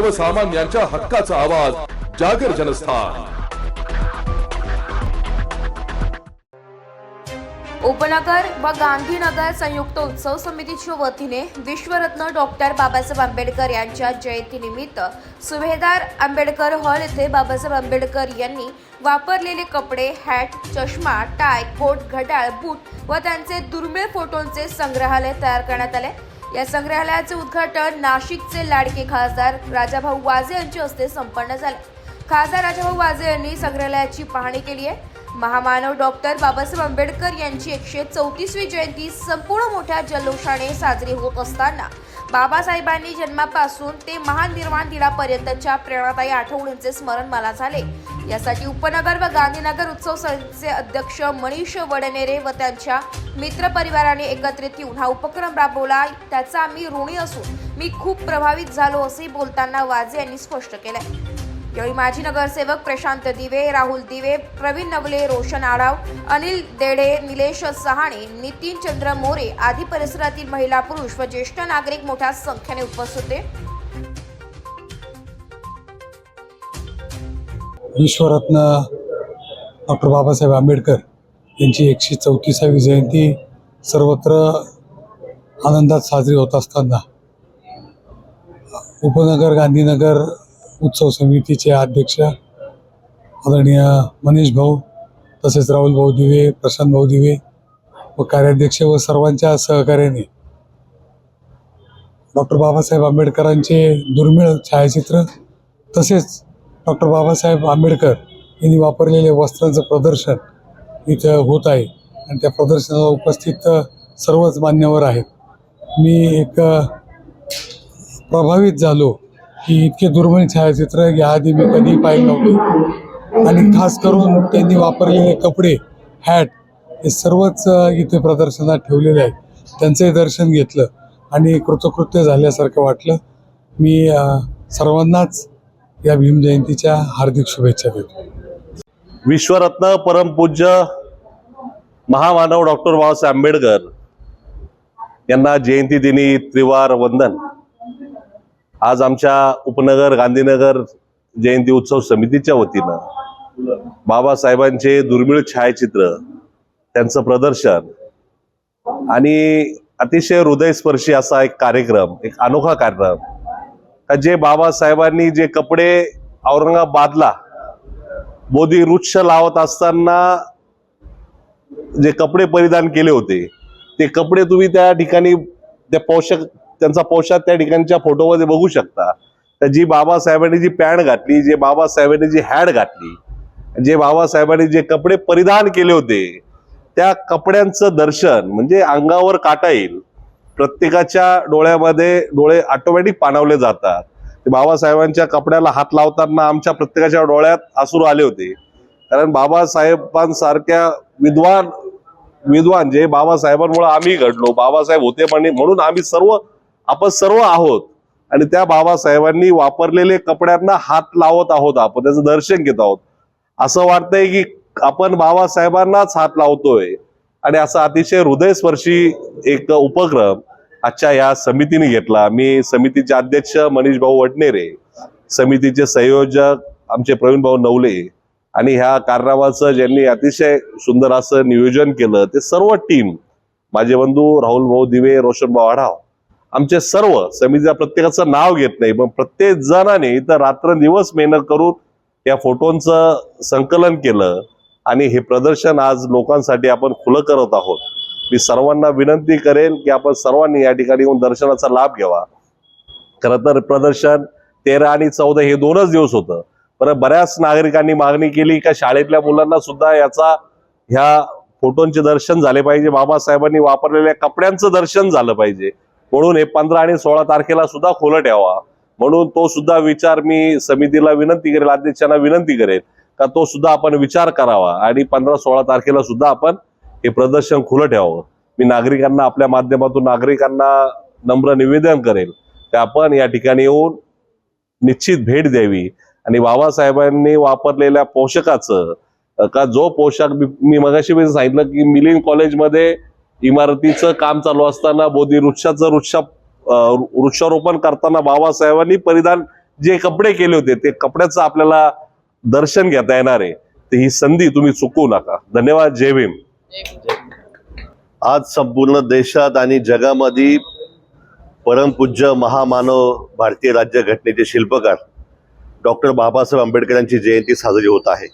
सर्वसामान्यांच्या हक्काचा आवाज जागर जनस्थान. उपनगर व गांधीनगर संयुक्त उत्सव समितीच्या वतीने विश्वरत्न डॉक्टर बाबासाहेब आंबेडकर यांच्या जयंतीनिमित्त सुभेदार आंबेडकर हॉल येथे बाबासाहेब आंबेडकर यांनी वापरलेले कपडे हॅट चष्मा टाय कोट घड्याळ बूट व त्यांचे दुर्मिळ फोटोंचे संग्रहालय तयार करण्यात आले. या संग्रहालयाचे उद्घाटन नाशिकचे लाडके खासदार राजाभाऊ वाजे यांच्या हस्ते संपन्न झाले. खासदार राजाभाऊ वाजे यांनी संग्रहालयाची पाहणी केली आहे. महामानव डॉक्टर बाबासाहेब आंबेडकर यांची एकशे चौतीसवी जयंती संपूर्ण मोठ्या जल्लोषाने साजरी होत असताना बाबासाहेबांनी जन्मापासून ते महान निर्माण दिनापर्यंतच्या प्रेरणादायी आठवणींचे स्मरण मला झाले. यासाठी उपनगर व गांधीनगर उत्सव समितीचे अध्यक्ष मनीष वडनेरे व त्यांच्या मित्रपरिवाराने एकत्रित येऊन हा उपक्रम राबवला. त्याचा आम्ही ऋणी असून मी खूप प्रभावित झालो असेही बोलताना वाजे यांनी स्पष्ट केलंय. यावेळी माजी नगरसेवक प्रशांत दिवे राहुल दिवे प्रवीण नवले रोशन आढाव अनिल देडे निलेश सहाणे नितीन चंद्र मोरे आदी परिसरातील महिला पुरुष व ज्येष्ठ नागरिक मोठ्या संख्येने उपस्थित होते. विश्वरत्न डॉक्टर बाबासाहेब आंबेडकर यांची एकशे चौतीसावी जयंती सर्वत्र आनंदात साजरी होत असताना उपनगर गांधीनगर उत्सव समितीचे अध्यक्ष आदरणीय मनीष भाऊ तसेच राहुल भाऊ दिवे प्रशांत भाऊ दिवे व कार्याध्यक्ष व सर्वांच्या सहकार्याने डॉक्टर बाबासाहेब आंबेडकरांचे दुर्मिळ छायाचित्र तसेच डॉक्टर बाबासाहेब आंबेडकर यांनी वापरलेल्या वस्त्रांचं प्रदर्शन इथं होत आहे. आणि त्या प्रदर्शनाला उपस्थित सर्वच मान्यवर आहेत. मी एक प्रभावित झालो की इतके दुर्मिळ छायाचित्र याआधी मी कधी पाहिलं नव्हते. आणि खास करून त्यांनी वापरलेले कपडे हॅट हे सर्वच इथे प्रदर्शनात ठेवलेले आहेत. त्यांचंही दर्शन घेतलं आणि कृतकृत्य झाल्यासारखं वाटलं. मी सर्वांनाच या भीम जयंतीच्या हार्दिक शुभेच्छा देतो. विश्वरत्न परमपूज्य महामानव डॉक्टर बाबासाहेब आंबेडकर यांना जयंती दिनी त्रिवार वंदन. आज आमच्या उपनगर गांधीनगर जयंती उत्सव समितीच्या वतीनं बाबासाहेबांचे दुर्मिळ छायाचित्र त्यांचं प्रदर्शन आणि अतिशय हृदयस्पर्शी असा एक कार्यक्रम एक अनोखा कार्यक्रम का जे बाबासाहेबांनी जे कपडे औरंगाबादला मोदी वृक्ष लावत असताना जे कपडे परिधान केले होते ते कपडे तुम्ही त्या ठिकाणी त्या पोशाख त्यांचा पोशाख त्या ठिकाणच्या फोटोमध्ये बघू शकता. तर जी बाबासाहेबांनी जी पॅन्ट घातली जे बाबासाहेबांनी जी हॅड घातली जे बाबासाहेबांनी जे कपडे परिधान केले होते त्या कपड्यांचं दर्शन म्हणजे अंगावर काटा येईल प्रत्येकाच्या डोळ्यामध्ये डोळे ऑटोमॅटिक पाणावले जातात. ते बाबासाहेबांच्या कपड्याला हात लावताना आमच्या प्रत्येकाच्या डोळ्यात आसूर आले होते. कारण बाबासाहेबांसारख्या विद्वान विद्वान जे बाबासाहेबांमुळे आम्ही घडलो बाबासाहेब होते म्हणे म्हणून आम्ही सर्व आपण सर्व आहोत. आणि त्या बाबासाहेबांनी वापरलेले कपड्यांना हात लावत आहोत आपण त्याचं दर्शन घेत आहोत. असं वाटतंय की आपण बाबासाहेबांनाच हात लावतोय. आणि असा अतिशय हृदयस्पर्शी एक उपक्रम आजच्या या समितीने घेतला. मी समितीचे अध्यक्ष मनीष भाऊ वडनेरे समितीचे संयोजक आमचे प्रवीण भाऊ नवले आणि ह्या कारनामाचं ज्यांनी अतिशय सुंदर असं नियोजन केलं ते सर्व टीम माझे बंधू राहुल भाऊ दिवे रोशन भाऊ आढाव आमचे सर्व समितीच्या प्रत्येकाचं नाव घेत नाही पण प्रत्येक जणाने इथं रात्रंदिवस मेहनत करून या फोटोंचं संकलन केलं आणि हे प्रदर्शन आज लोकांसाठी आपण खुलं करत आहोत. मी सर्वांना विनंती करेल की आपण सर्वांनी या ठिकाणी येऊन दर्शनाचा लाभ घ्यावा. खरं तर प्रदर्शन तेरा आणि चौदा हे दोनच दिवस होतं. पण बऱ्याच नागरिकांनी मागणी केली का शाळेतल्या मुलांना सुद्धा याचा ह्या फोटोंचे दर्शन झाले पाहिजे. बाबासाहेबांनी वापरलेल्या कपड्यांचं दर्शन झालं पाहिजे. म्हणून हे पंधरा आणि सोळा तारखेला सुद्धा खोलं ठेवा. म्हणून तो सुद्धा विचार मी समितीला विनंती करेल अध्यक्षांना विनंती करेल का तो सुद्धा आपण विचार करावा आणि पंधरा सोळा तारखेला सुद्धा आपण हे प्रदर्शन खुलं ठेवावं. मी नागरिकांना आपल्या माध्यमातून नागरिकांना नम्र निवेदन करेल की आपण या ठिकाणी येऊन निश्चित भेट द्यावी. आणि बाबासाहेबांनी वापरलेल्या पोषकाचं का जो पोशाख मी- मगाशी मी सांगितलं की मिलिंद कॉलेजमध्ये इमारतीचं काम चालू असताना बोधी वृक्षाचं वृक्ष वृक्षारोपण करताना बाबासाहेबांनी परिधान जे कपडे केले होते ते कपड्याचं आपल्याला दर्शन घेता येणार आहे. तर ही संधी तुम्ही चुकवू नका. धन्यवाद. जय भीम. आज संपूर्ण देशात आणि जगामध्ये परमपूज्य महामानव भारतीय राज्यघटनेचे शिल्पकार डॉक्टर बाबासाहेब आंबेडकर यांची जयंती साजरी होत आहे.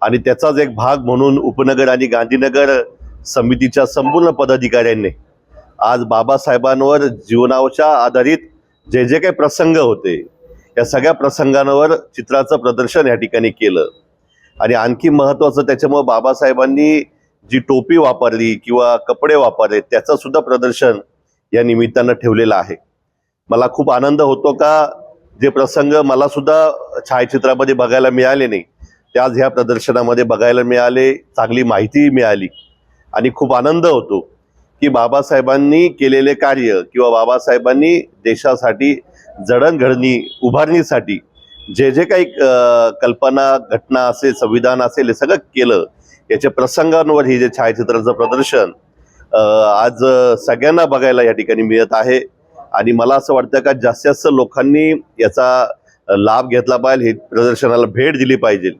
आणि त्याचाच एक भाग म्हणून उपनगर आणि गांधीनगर समितीच्या संपूर्ण पदाधिकाऱ्यांनी आज बाबासाहेबांवर जीवनाच्या आधारित जे जे काही प्रसंग होते या सगळ्या प्रसंगांवर चित्राचं प्रदर्शन या ठिकाणी केलं. आणि आणखी महत्त्वाचं त्याच्यामुळं बाबासाहेबांनी जी टोपी वापरली किंवा कपडे वापरले त्याचं सुद्धा प्रदर्शन या निमित्तानं ठेवलेलं आहे. मला खूप आनंद होतो का जे प्रसंग मला सुद्धा छायाचित्रामध्ये बघायला मिळाले नाही ते आज ह्या प्रदर्शनामध्ये बघायला मिळाले चांगली माहिती मिळाली. आणि खूप आनंद होतो की बाबासाहेबांनी केलेले कार्य किंवा बाबासाहेबांनी देशासाठी जडणघडणी उभारणीसाठी जे जे काही कल्पना घटना असेल संविधान असेल हे सगळं केलं याच्या प्रसंगांवर हे जे छायाचित्राचं प्रदर्शन आज सगळ्यांना बघायला या ठिकाणी मिळत आहे. आणि मला असं वाटतं का जास्तीत जास्त लोकांनी याचा लाभ घेतला पाहिजे हे प्रदर्शनाला भेट दिली पाहिजे.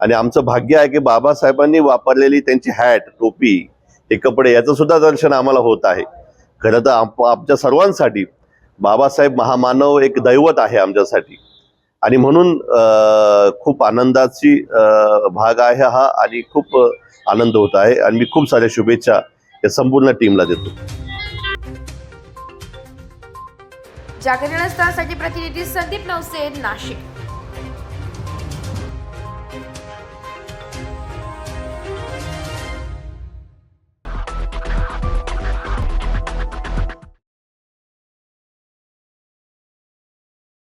आणि आमचं भाग्य आहे की बाबासाहेबांनी वापरलेली त्यांची हॅट टोपी हे कपडे याचं सुद्धा दर्शन आम्हाला होत आहे. खरं तर आमच्या सर्वांसाठी बाबासाहेब महामानव एक दैवत आहे आमच्यासाठी. आणि म्हणून अ, खूप आनंदाची भाग आहे हा आणि खूप आनंद होत आहे. आणि मी खूप साऱ्या शुभेच्छा या संपूर्ण टीमला देतो. जागरण प्रतिनिधी संदीप नवसे नाशिक.